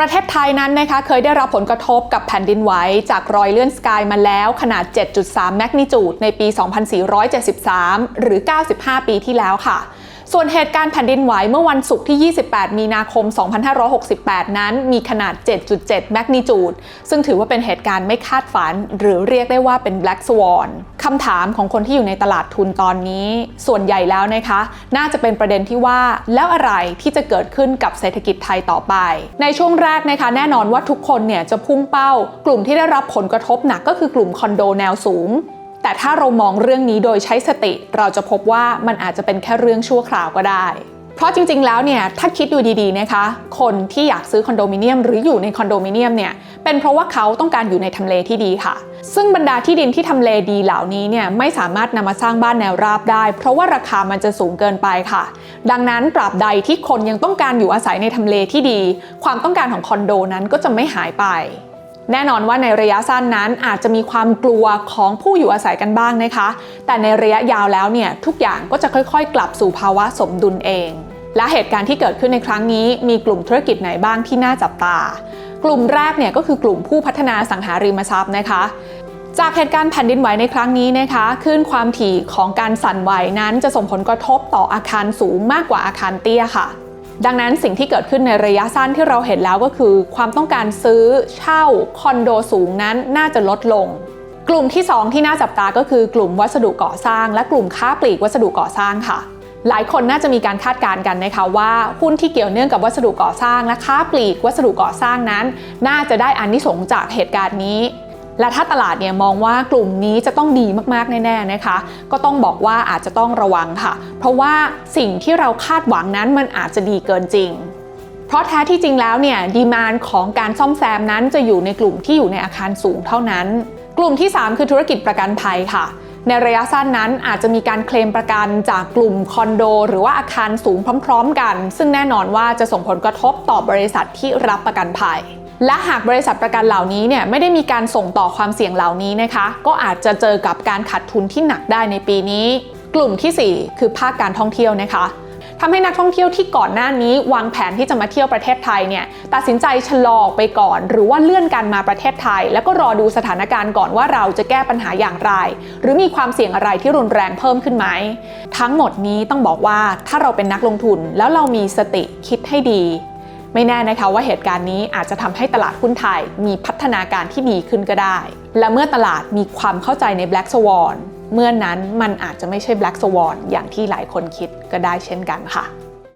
ประเทศไทยนั้นนะคะเคยได้รับผลกระทบกับแผ่นดินไหวจากรอยเลื่อนสกายมาแล้วขนาด 7.3 แมกนิจูดในปี 2473 หรือ 95 ปีที่แล้วค่ะ ส่วนเหตุการณ์แผ่นดินไหวเมื่อวันศุกร์ที่ 28 มีนาคม 2568 นั้นมีขนาด 7.7 แมกนิจูด ซึ่งถือว่าเป็นเหตุการณ์ไม่คาดฝัน หรือเรียกได้ว่าเป็น Black Swan คำถามของคนที่อยู่ในตลาดทุนตอนนี้ ส่วนใหญ่แล้วนะคะ น่าจะเป็นประเด็นที่ว่าแล้วอะไรที่จะเกิดขึ้นกับเศรษฐกิจไทยต่อไป ในช่วงแรกนะคะ แน่นอนว่าทุกคนเนี่ยจะพุ่งเป้ากลุ่มที่ได้รับผลกระทบหนักก็คือกลุ่มคอนโดแนวสูง แต่ถ้าเรามองเรื่องนี้โดยใช้สติ เราจะพบว่ามันอาจจะเป็นแค่เรื่องชั่วคราวก็ได้ เพราะจริงๆ แล้วเนี่ยถ้าคิดดูดีๆนะคะ คนที่อยากซื้อคอนโดมิเนียมหรืออยู่ในคอนโดมิเนียมเนี่ยเป็นเพราะว่าเขาต้องการอยู่ในทำเลที่ดีค่ะ ซึ่งบรรดาที่ดินที่ทำเลดีเหล่านี้เนี่ยไม่สามารถนำมาสร้างบ้านแนวราบได้ เพราะว่าราคามันจะสูงเกินไปค่ะ ดังนั้นตราบใดที่คนยังต้องการอยู่อาศัยในทำเลที่ดี ความต้องการของคอนโดนั้นก็จะไม่หายไป แน่นอนว่าในระยะสั้นนั้นอาจจะมีความกลัวของผู้อยู่อาศัยกันบ้างนะคะ แต่ในระยะยาวแล้วเนี่ยทุกอย่างก็จะค่อยๆ กลับสู่ภาวะสมดุลเอง และเหตุการณ์ที่เกิดขึ้นในครั้งนี้ มีกลุ่มธุรกิจไหนบ้างที่น่าจับตา กลุ่มแรกเนี่ยก็คือกลุ่มผู้พัฒนาสังหาริมทรัพย์นะคะจากเหตุการณ์แผ่นดินไหวในครั้งนี้นะคะคลื่นความถี่ของการสั่นไหวนั้นจะส่งผลกระทบต่ออาคารสูงมากกว่าอาคารเตี้ยค่ะ ดังนั้นสิ่งที่เกิดขึ้นในระยะสั้นที่เราเห็นแล้วก็คือ ความต้องการซื้อเช่าคอนโดสูงนั้นน่าจะลดลง กลุ่มที่ 2 ที่น่าจับตาก็คือกลุ่มวัสดุก่อสร้าง และกลุ่มค้าปลีกวัสดุก่อสร้างค่ะ หลายคนน่าจะมีการคาดการณ์กันนะคะว่า หุ้นที่เกี่ยวเนื่องกับวัสดุก่อสร้างและค้าปลีกวัสดุก่อสร้างนั้น น่าจะได้อานิสงส์จากเหตุการณ์นี้ และถ้าตลาดเนี่ยมองว่ากลุ่มนี้จะต้องดีมากๆแน่ๆนะคะ ก็ต้องบอกว่าอาจจะต้องระวังค่ะ เพราะว่าสิ่งที่เราคาดหวังนั้นมันอาจจะดีเกินจริงเพราะแท้ที่จริงแล้วเนี่ยดีมานของการซ่อมแซมนั้นจะอยู่ในกลุ่มที่อยู่ในอาคารสูงเท่านั้น กลุ่มที่ 3 คือธุรกิจประกันภัยค่ะ ในระยะสั้นนั้นอาจจะมีการเคลมประกันจากกลุ่มคอนโด หรือว่าอาคารสูงพร้อม ๆ กัน ซึ่งแน่นอนว่าจะส่งผลกระทบต่อบริษัทที่รับประกันภัย และหากบริษัทประกันเหล่านี้เนี่ยไม่ได้มีการส่งต่อความเสี่ยงเหล่านี้นะคะ ก็อาจจะเจอกับการขาดทุนที่หนักได้ในปีนี้ กลุ่มทีสี่ 4 คือภาคการท่องเที่ยวนะคะทำให้นักท่องเที่ยวที่ก่อนหน้านี้วางแผนที่จะมาเที่ยวประเทศไทยเนี่ยตัดสินใจชะลอไปก่อน หรือว่าเลื่อนการมาประเทศไทย แล้วก็รอดูสถานการณ์ก่อนว่าเราจะแก้ปัญหาอย่างไร หรือมีความเสี่ยงอะไรที่รุนแรงเพิ่มขึ้นไหมทั้งหมดนี้ต้องบอกว่าถ้าเราเป็นนักลงทุนแล้วเรามีสติคิดให้ดี ไม่แน่นะคะว่าเหตุการณ์นี้อาจจะทำให้ตลาดหุ้นไทยมีพัฒนาการที่ดีขึ้นก็ได้ และเมื่อตลาดมีความเข้าใจใน Black Swan เมื่อนนั้นมันอาจจะไม่ใช่ Black Swan อย่างที่หลายคนคิดก็ได้เช่นกันค่ะ